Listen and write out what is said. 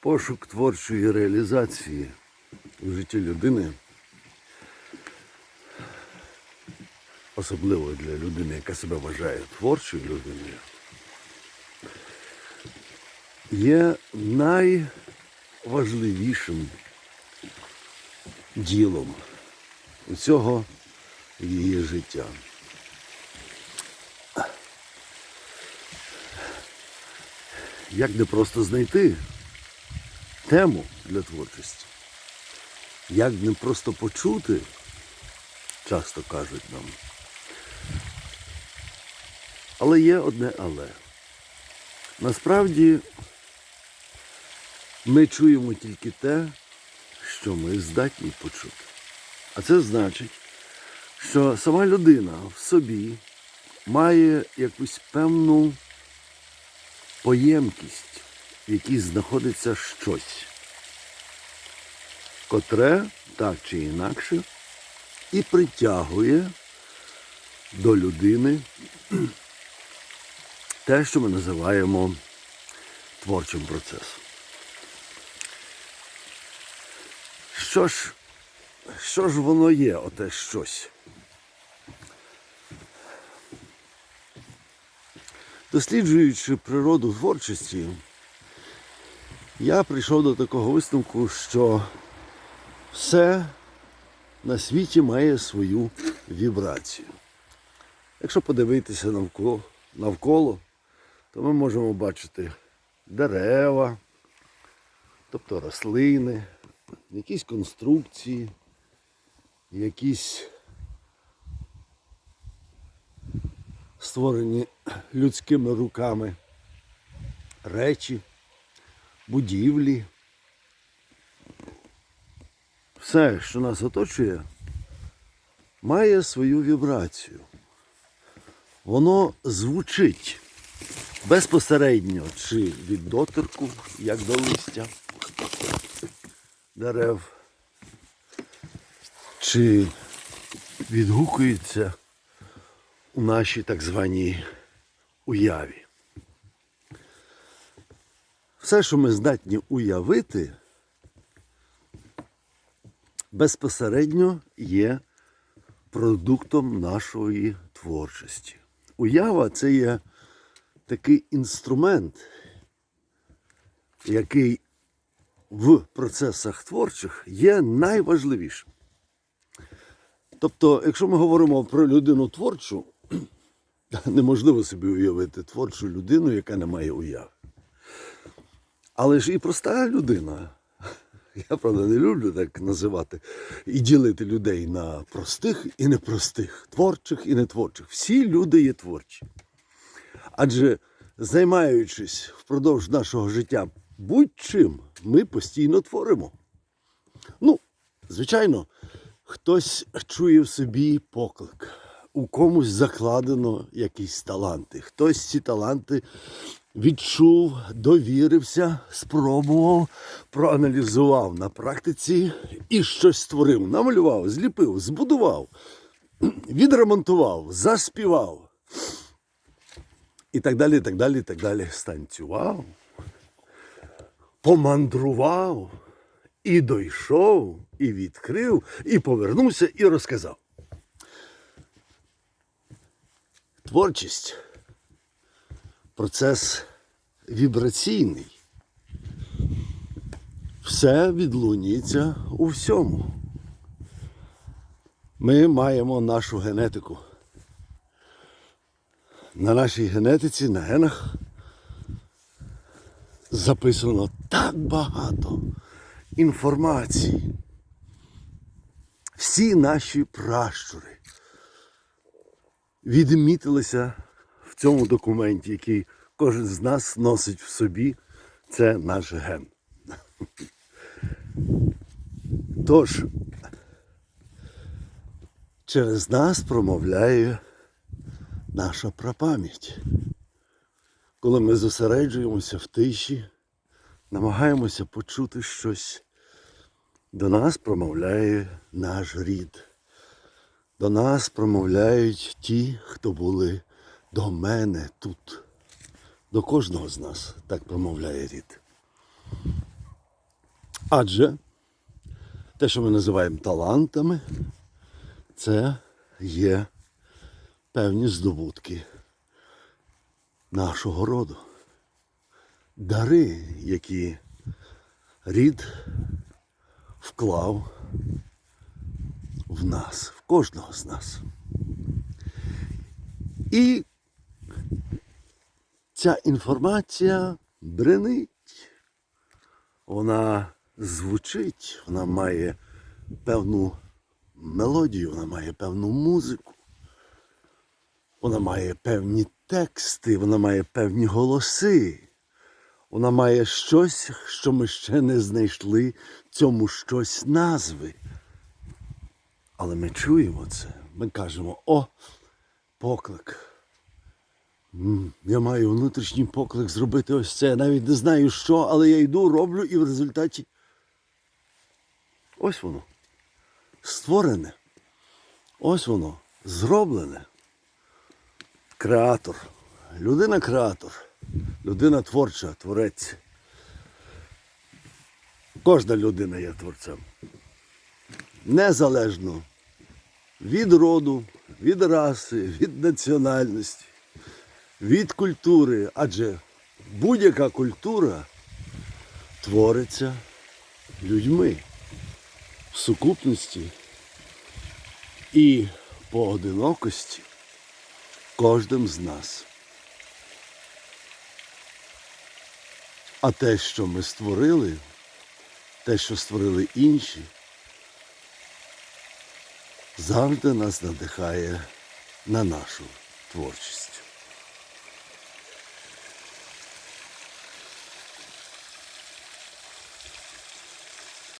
Пошук творчої реалізації у житті людини, особливо для людини, яка себе вважає творчою людиною, є найважливішим ділом усього її життя. Як не просто знайти тему для творчості, як не просто почути, часто кажуть нам. Але є одне але. Насправді ми чуємо тільки те, що ми здатні почути. А це значить, що сама людина в собі має якусь певну поємкість, в якій знаходиться щось, котре так чи інакше і притягує до людини те, що ми називаємо творчим процесом. Що ж, що ж воно є, оте щось? Досліджуючи природу творчості, я прийшов до такого висновку, що все на світі має свою вібрацію. Якщо подивитися навколо, навколо то ми можемо бачити дерева, тобто рослини, якісь конструкції, якісь створені людськими руками речі, будівлі. Все, що нас оточує, має свою вібрацію. Воно звучить безпосередньо чи від доторку, як до листя дерев, чи відгукується у нашій так званій уяві. Все, що ми здатні уявити, безпосередньо є продуктом нашої творчості. Уява це є такий інструмент, який в процесах творчих є найважливішим. Тобто, якщо ми говоримо про людину творчу, неможливо собі уявити творчу людину, яка не має уяви. Але ж і проста людина. Я правда не люблю так називати і ділити людей на простих і непростих, творчих і нетворчих. Всі люди є творчі. Адже займаючись впродовж нашого життя будь-чим, ми постійно творимо. Ну, звичайно, хтось чує в собі поклик, у комусь закладено якісь таланти. Хтось ці таланти відчув, довірився, спробував, проаналізував на практиці і щось створив, намалював, зліпив, збудував, відремонтував, заспівав. І так далі, і так далі, і так далі. Станцював, помандрував, і дійшов, і відкрив, і повернувся, і розказав. Творчість процес вібраційний. Все відлунюється у всьому. Ми маємо нашу генетику. На нашій генетиці, на генах записано так багато інформації. Всі наші пращури відмітилися цьому документі, який кожен з нас носить в собі, це наш ген. Тож, через нас промовляє наша прапам'ять. Коли ми зосереджуємося в тиші, намагаємося почути щось, до нас промовляє наш рід. До нас промовляють ті, хто були до мене тут. До кожного з нас так промовляє рід. Адже те, що ми називаємо талантами, це є певні здобутки нашого роду. Дари, які рід вклав в нас, в кожного з нас. І ця інформація бренить, вона звучить, вона має певну мелодію, вона має певну музику, вона має певні тексти, вона має певні голоси. Вона має щось, що ми ще не знайшли цьому щось назви. Але ми чуємо це. Ми кажемо, о, поклик. Я маю внутрішній поклик зробити ось це. Навіть не знаю що, але я йду, роблю і в результаті. Ось воно. Створене. Ось воно. Зроблене. Креатор. Людина креатор. Людина творча, творець. Кожна людина є творцем. Незалежно від роду, від раси, від національності, від культури. Адже будь-яка культура твориться людьми в сукупності і поодинокості кожним з нас. А те, що ми створили, те, що створили інші, завжди нас надихає на нашу творчість.